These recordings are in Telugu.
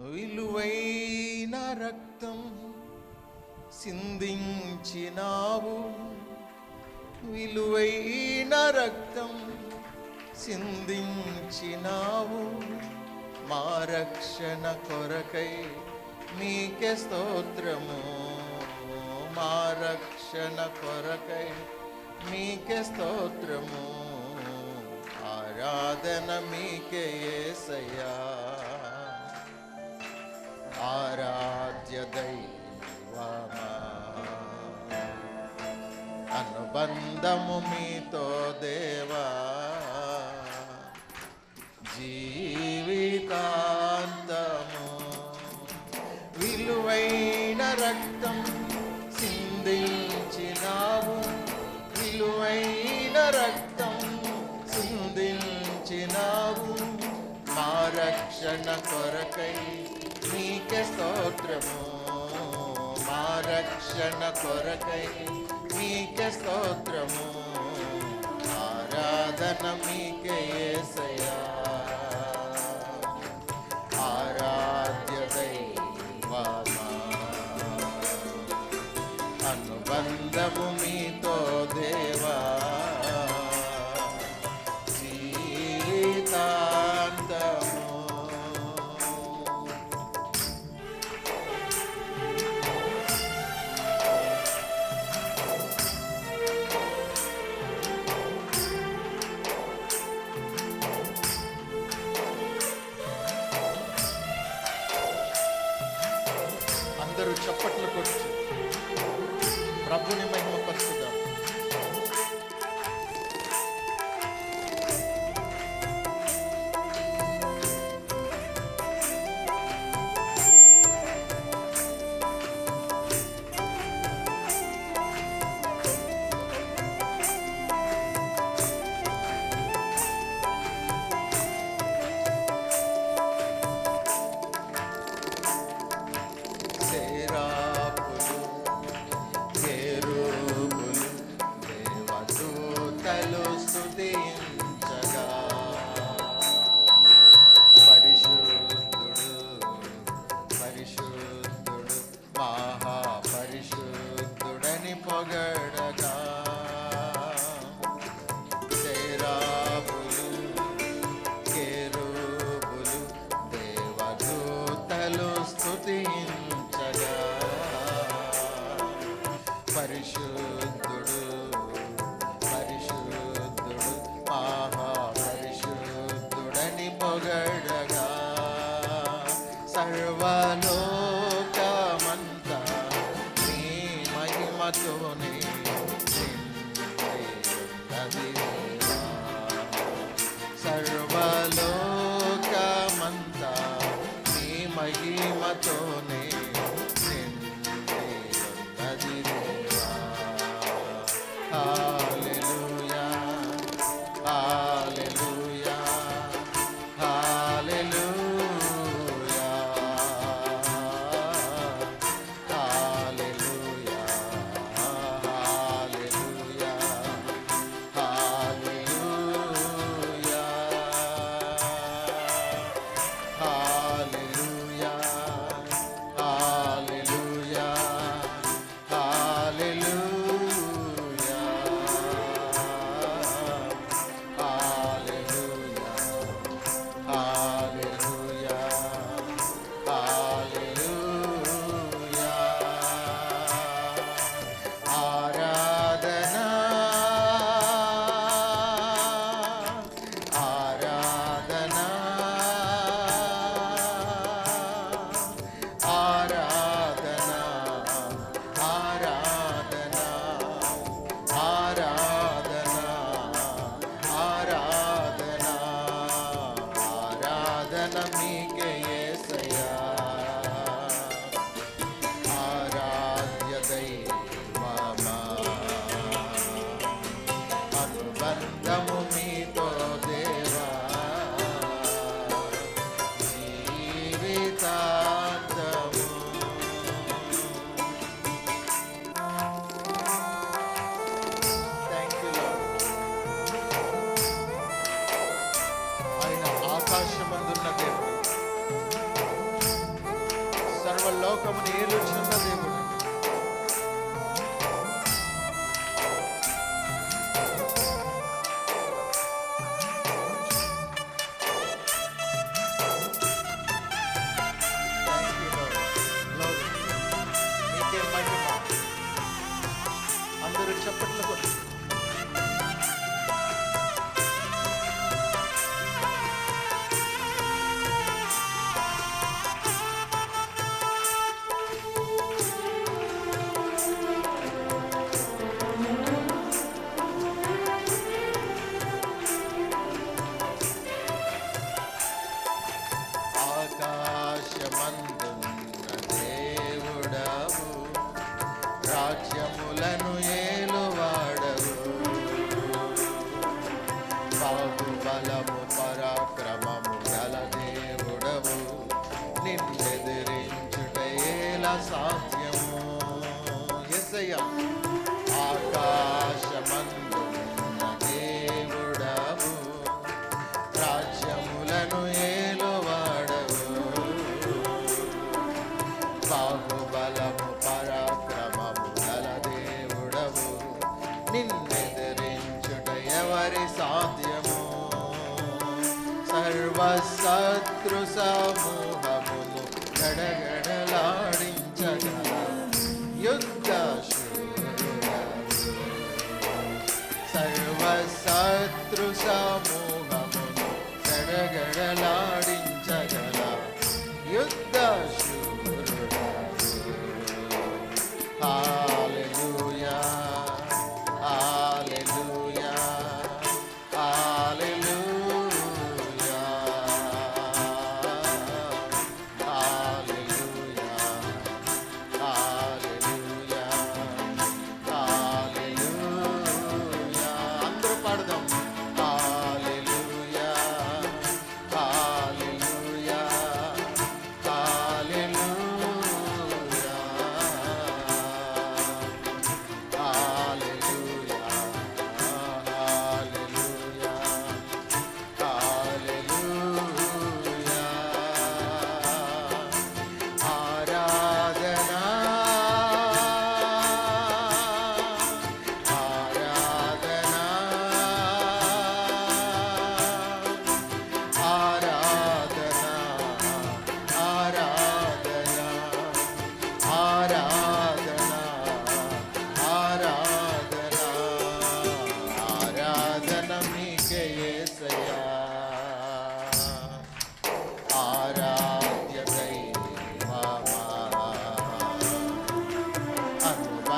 విలువైన రక్తం సిందించినావు. విలువైన రక్తం సిందించినావు. మా రక్షణ కొరకై మీకే స్తోత్రము. మా రక్షణ కొరకై మీకే స్తోత్రము. ఆరాధన మీకే యేసయ్యా ఆరాధ్య దైవమా అనుబంధము మీతో దేవా. జీవితాంతము విలువైన రక్తం సిందించినావు. విలువైన రక్తం సిందించినావు. మా రక్షణ కొరకై నీకే స్తోత్రము మా రక్షణ కొరకై నీకే స్తోత్రము ఆరాధన మీకే ఆరాధ్య దైవమా అనుబంధము మీతో అందరూ చప్పట్లు కొట్టి ప్రభుని మహిమపరుచుదాం. alone. ఆకాశమందున్న దేవుడు. సర్వలోకమును ఏలుచున్న దేవుడు. చెప్పట్లు కొట్టు. రాజ్యములను ఏ సర్వశత్రు సమూహములు గడగడలాడించగా యుద్ధ సర్వశత్రు సమూహములు గడగడలాడి பாடுதோம்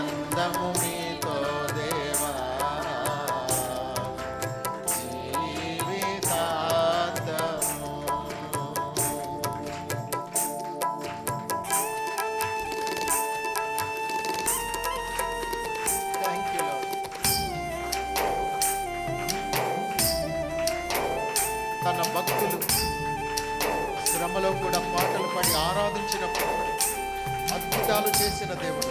ఆనందము మీతో దేవా. తన భక్తులు శ్రమలో కూడా పాటలు పడి ఆరాధించినప్పుడు అద్భుతాలు చేసిన దేవుడు.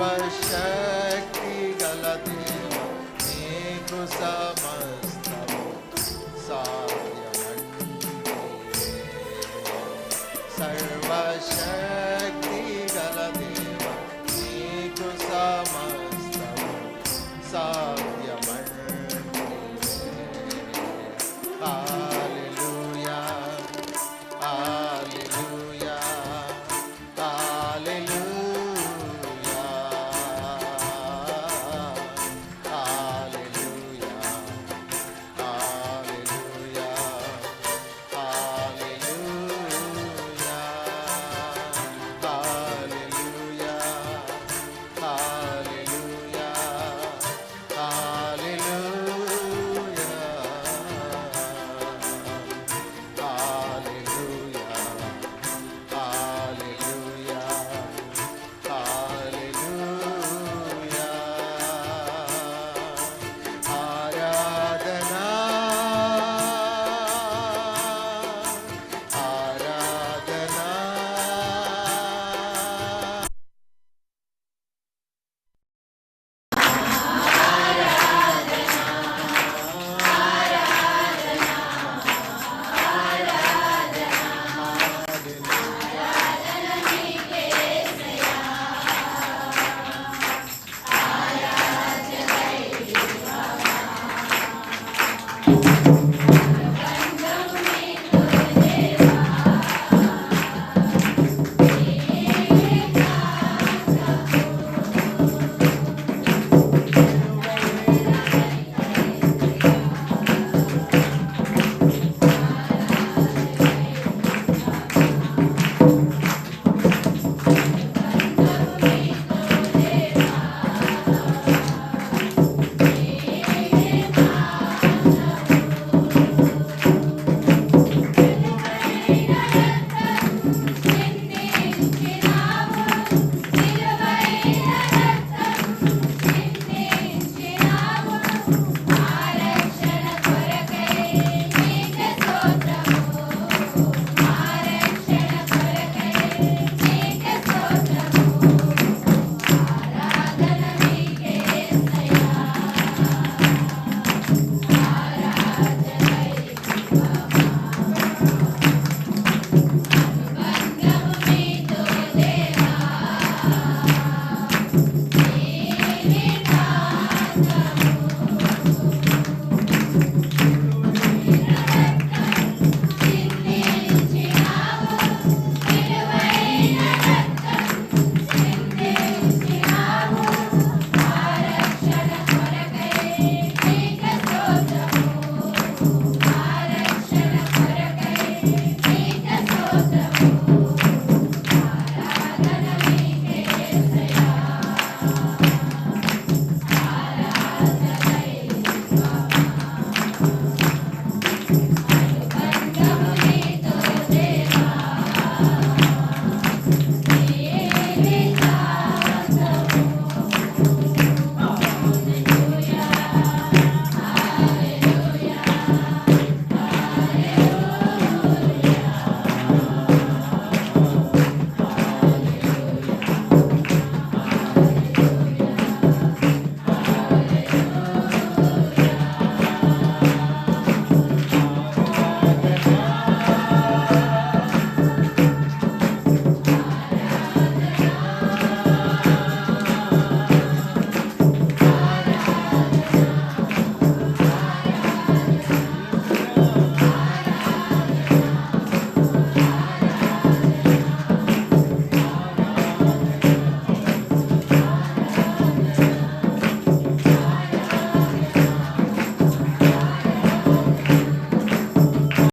vai chegar.